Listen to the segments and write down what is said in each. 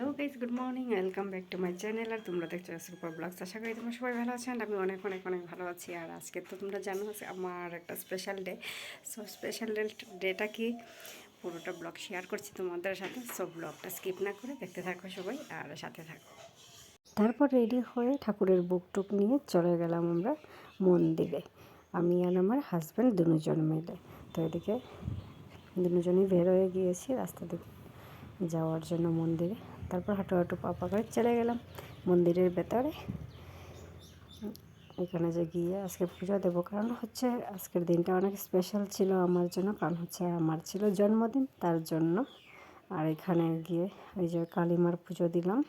Hello guys good morning, welcome back to my channel আর তোমরা দেখছ super blogs. আশা করি তোমরা সবাই ভালো আছেন আমি অনেক অনেক অনেক ভালো আছি। আর আজকে তো তোমরা জানো আমার একটা স্পেশাল ডে সো স্পেশাল ডেটা কি? পুরোটা ব্লগ শেয়ার করছি তোমাদের সাথে। সব ব্লগটা স্কিপ না করে দেখতে থাকো সবাই আর সাথে থাকো। তারপর রেডি হয়ে ঠাকুরের বুক টুক নিয়ে চলে গেলাম আমরা মন্দিরে। আমি আর আমার হাজব্যান্ড দুজন মিলে। তো এদিকে দুজনই বের হয়ে গিয়েছি রাস্তা থেকে যাওয়ার জন্য মন্দিরে। তারপর হাঁটু হাঁটু পাপা করে চলে গেলাম মন্দিরের ভেতরে। এখানে যে গিয়ে আজকে পুজো দেবো, কারণ হচ্ছে আজকের দিনটা অনেক স্পেশাল ছিল আমার জন্য, কারণ হচ্ছে আমার ছিল জন্মদিন, তার জন্য। আর এখানে গিয়ে ওই যে কালীমার পুজো দিলাম,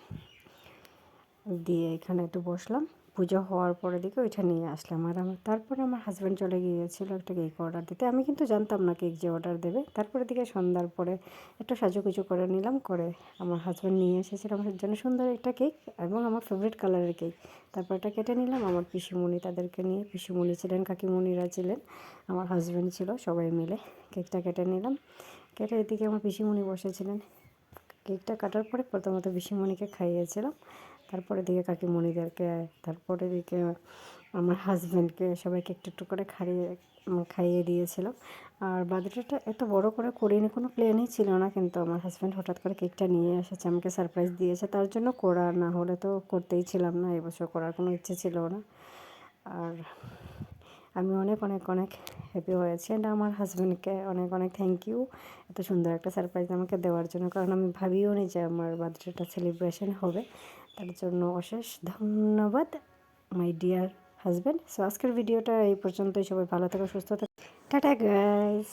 দিয়ে এখানে একটু বসলাম। পুজো হওয়ার পরে দিকে ওইটা নিয়ে আসলাম। আর আমার, তারপরে আমার হাজব্যান্ড চলে গিয়েছিল একটা কেক অর্ডার দিতে। আমি কিন্তু জানতাম না কেক যে অর্ডার দেবে। তারপরে দিকে সন্ধ্যার পরে একটু সাজুগুজু করে নিলাম, করে আমার হাজব্যান্ড নিয়ে এসেছিল আমার জন্য সুন্দর একটা কেক এবং আমার ফেভারিট কালারের কেক তারপর এটা কেটে নিলাম, আমার পিসিমণি তাদেরকে নিয়ে, পিসিমণি ছিলেন, কাকিমণিরা ছিলেন, আমার হাজব্যান্ড ছিল, সবাই মিলে কেকটা কেটে নিলাম। কেটে এদিকে আমার পিসিমণি বসেছিলেন। কেকটা কাটার পরে প্রথমত পিসিমণিকে খাইয়েছিলাম। তারপরে দিকে কাকিমণিদেরকে তারপরে দিকে আমার হাজব্যান্ডকে সবাইকে একটু একটু করে খাইয়ে খাইয়ে দিয়েছিলাম আর বার্থডেটা এত বড় করে করিনি, কোনো প্ল্যানই ছিল না। কিন্তু আমার হাজব্যান্ড হঠাৎ করে কেকটা নিয়ে এসেছে, আমাকে সারপ্রাইজ দিয়েছে। তার জন্য করা না হলে তো করতেই ছিলাম না, এবছর করার কোনো ইচ্ছে ছিল না। আর আমি অনেক অনেক অনেক হ্যাপি হয়েছি অ্যান্ড আমার হাজব্যান্ডকে অনেক অনেক থ্যাংক ইউ এত সুন্দর একটা সারপ্রাইজ আমাকে দেওয়ার জন্য। কারণ আমি ভাবিও নি যে আমার বার্থডেটা সেলিব্রেশন হবে। তার জন্য অশেষ ধন্যবাদ মাই ডিয়ার হাজব্যান্ড সো আজকের ভিডিওটা এই পর্যন্তই। সবাই ভালো থাকো, সুস্থ থাকো। Tata guys